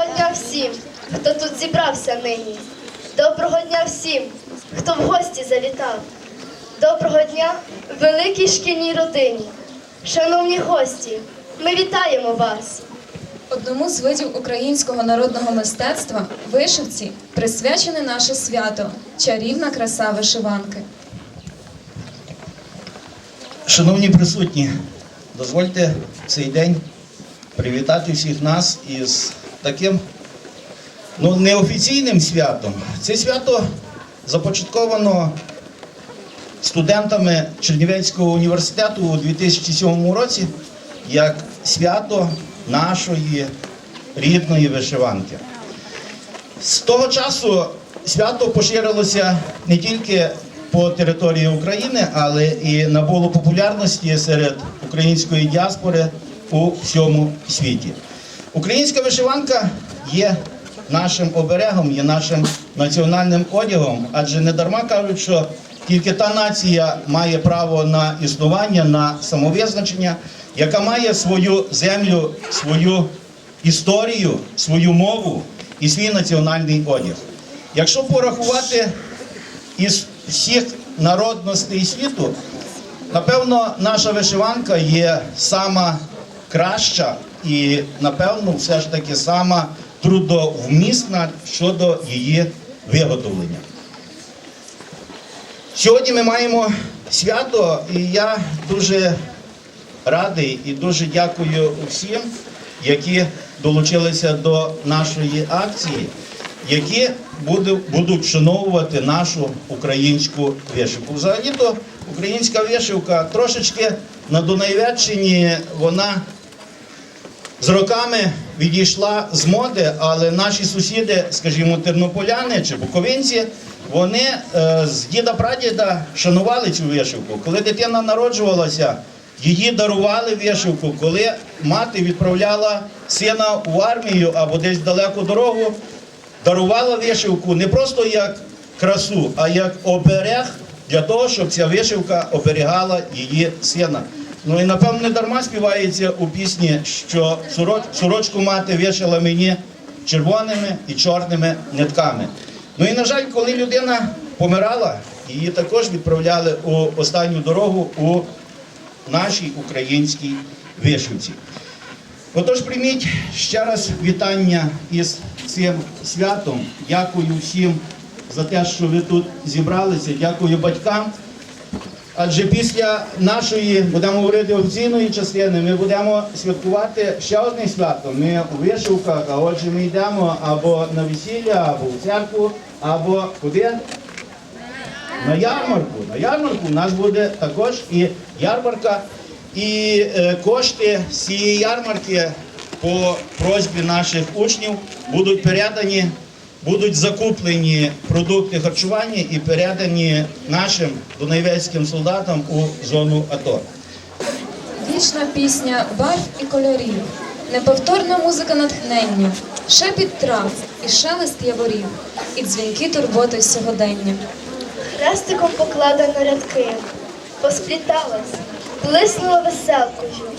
Доброго дня всім, хто тут зібрався нині. Доброго дня всім, хто в гості завітав. Доброго дня великій шкільній родині. Шановні гості, ми вітаємо вас. Одному з видів українського народного мистецтва вишивці присвячене наше свято чарівна краса вишиванки. Шановні присутні, дозвольте в цей день привітати всіх нас із таким ну, неофіційним святом. Це свято започатковано студентами Чернівецького університету у 2007 році як свято нашої рідної вишиванки. З того часу свято поширилося не тільки по території України, але і набуло популярності серед української діаспори у всьому світі. Українська вишиванка є нашим оберегом, є нашим національним одягом, адже не дарма кажуть, що тільки та нація має право на існування, на самовизначення, яка має свою землю, свою історію, свою мову і свій національний одяг. Якщо порахувати із всіх народностей світу, напевно, наша вишиванка є сама краща і, напевно, все ж таки сама трудовмісна щодо її виготовлення. Сьогодні ми маємо свято, і я дуже радий і дуже дякую всім, які долучилися до нашої акції, які будуть вшановувати нашу українську вишивку. Взагалі-то українська вишивка трошечки на Дунайвеччині вона з роками відійшла з моди, але наші сусіди, скажімо, тернополяни чи буковинці, вони е, з діда прадіда шанували цю вишивку. Коли дитина народжувалася, її дарували вишивку. Коли мати відправляла сина в армію або десь далеку дорогу, дарувала вишивку не просто як красу, а як оберег для того, щоб ця вишивка оберігала її сина. Ну і напевно не дарма співається у пісні, що сорочку мати вишила мені червоними і чорними нитками. Ну і на жаль, коли людина помирала, її також відправляли у останню дорогу у нашій українській вишивці. Отож, прийміть ще раз вітання із цим святом. Дякую всім за те, що ви тут зібралися. Дякую батькам. Адже після нашої, будемо говорити, офіційної частини, ми будемо святкувати ще одне свято. Ми у вишивках, а отже ми йдемо або на весілля, або в церкву, або куди? На ярмарку. На ярмарку у нас буде також і ярмарка. І е, кошти цієї ярмарки по просьбі наших учнів будуть передані, будуть закуплені продукти харчування і передані нашим донайвецьким солдатам у зону АТО. Вічна пісня барв і кольорів, неповторна музика натхнення, шепіт трав і шелест яворів, і дзвінки турботи сьогодення. Хрестиком покладено рядки, поспліталась, блиснула веселкою,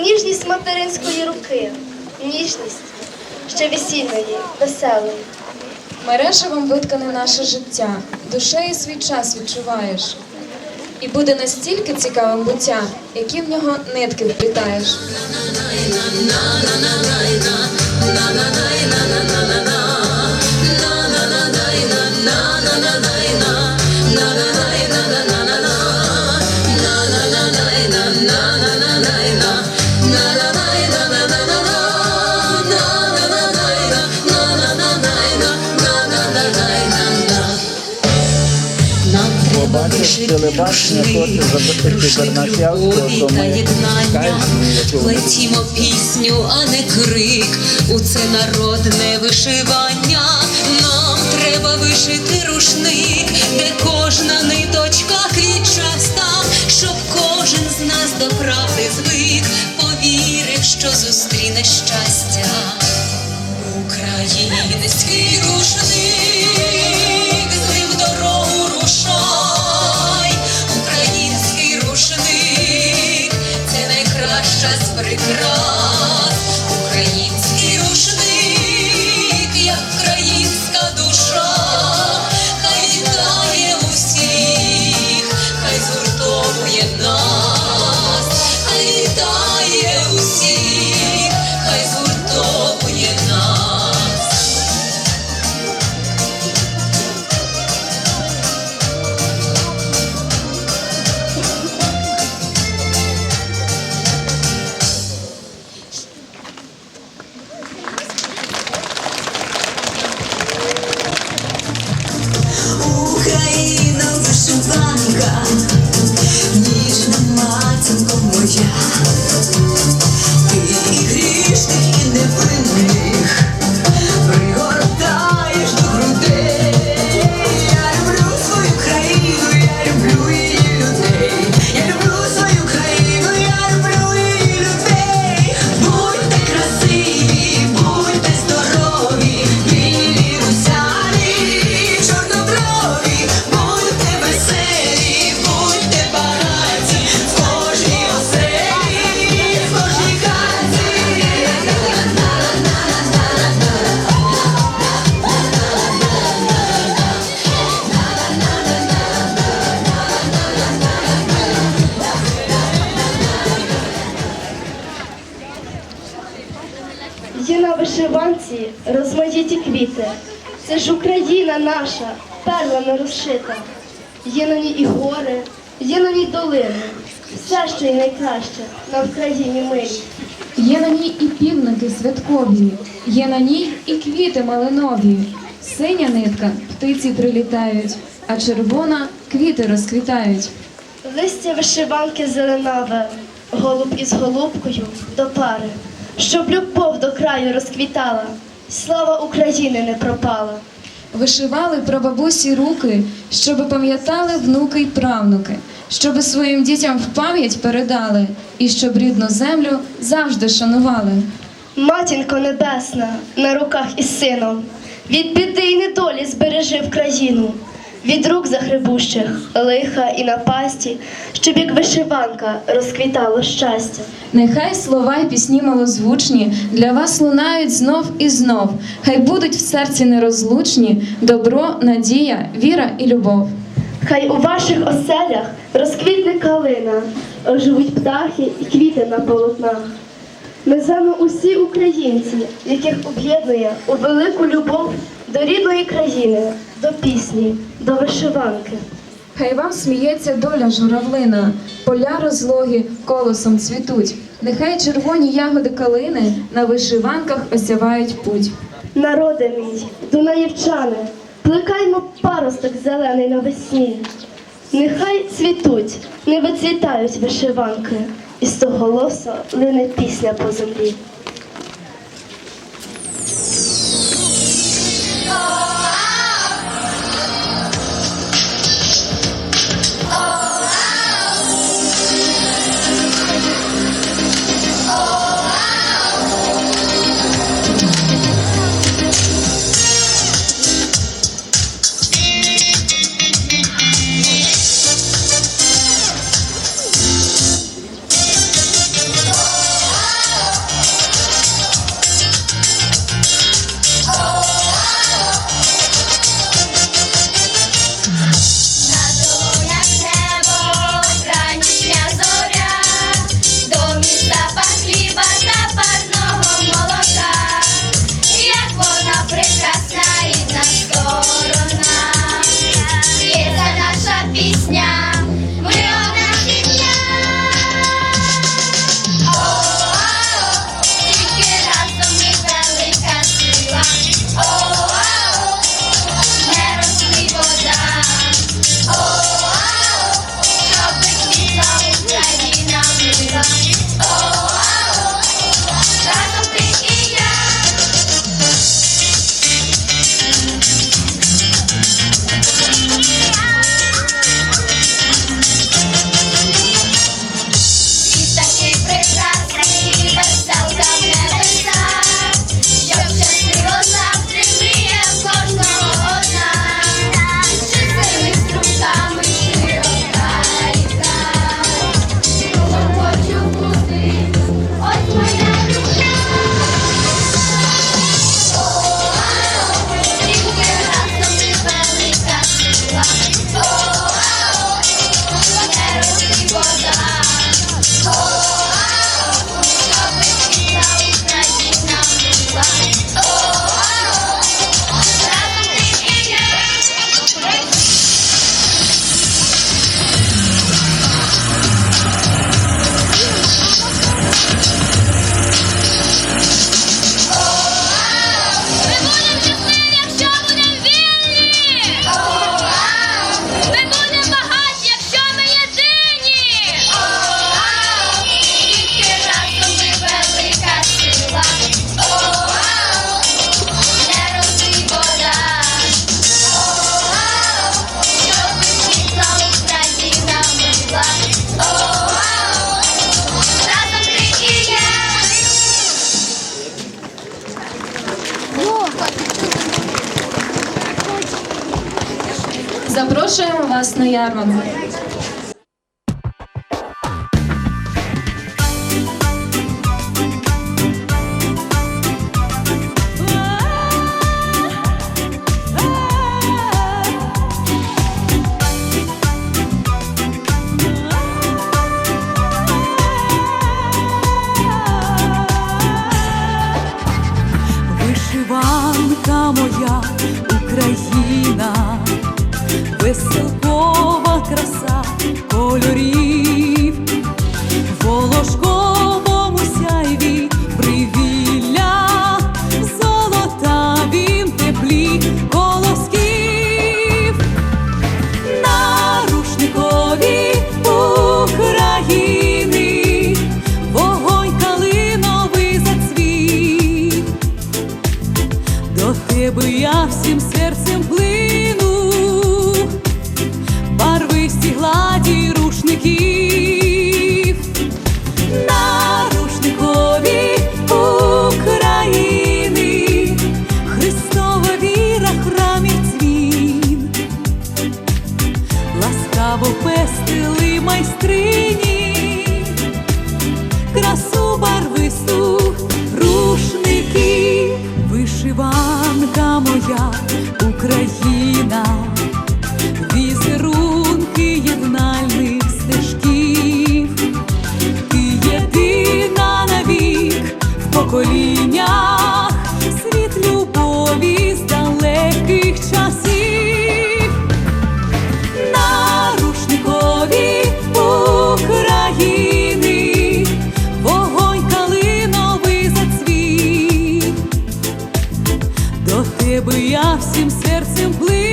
ніжність материнської руки, ніжність ще весільної, веселої. Мережевом виткане наше життя, душею свій час відчуваєш. І буде настільки цікавим буття, які в нього нитки вплітаєш. Телебачення, то це то ми Плетімо пісню, а не крик. У це народне вишивання. Нам треба вишити рушник, де кожна ниточка квітчаста, щоб кожен з нас до правди звик, повірив, що зустріне щастя. Український рушник, матінко моя, квіти. Це ж Україна наша, перла не розшита. Є на ній і гори, є на ній долини. Все, що й найкраще на Вкраїні милі. Є на ній і півники святкові, є на ній і квіти малинові. Синя нитка птиці прилітають, а червона квіти розквітають. Листя вишиванки зеленаве, голуб із голубкою до пари, щоб любов до краю розквітала, слава України не пропала. Вишивали прабабусі руки, щоби пам'ятали внуки й правнуки, щоби своїм дітям в пам'ять передали, і щоб рідну землю завжди шанували. Матінко небесна, на руках із сином, від біди й недолі збережи в країну, від рук загребущих, лиха і напасті, щоб як вишиванка розквітало щастя. Нехай слова й пісні малозвучні для вас лунають знов і знов. Хай будуть в серці нерозлучні добро, надія, віра і любов. Хай у ваших оселях розквітне калина, оживуть птахи і квіти на полотнах. Ми з вами усі українці, яких об'єднує у велику любов до рідної країни, до пісні, до вишиванки. Хай вам сміється доля журавлина, поля розлоги колосом цвітуть. Нехай червоні ягоди калини на вишиванках осявають путь. Народи мій, дунаївчани, плекаймо паросток зелений навесні. Нехай цвітуть, не вицвітають вишиванки, і з того голосу лине пісня по землі. класну ярмарку. пестрили майстрині, красу барвисту рушники, вишиванка моя Україна. Please.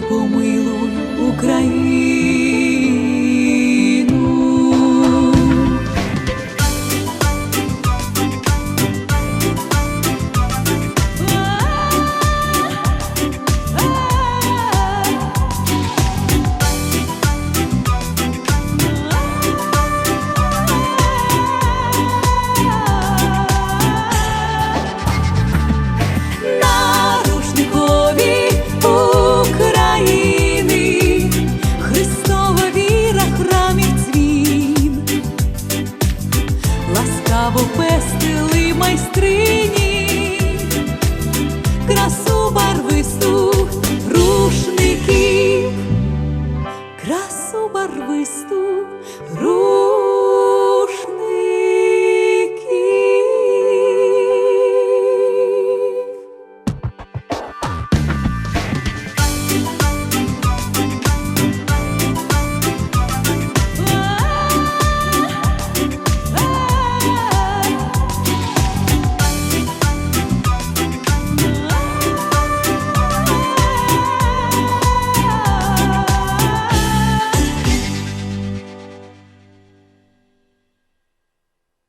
помилуй Україну.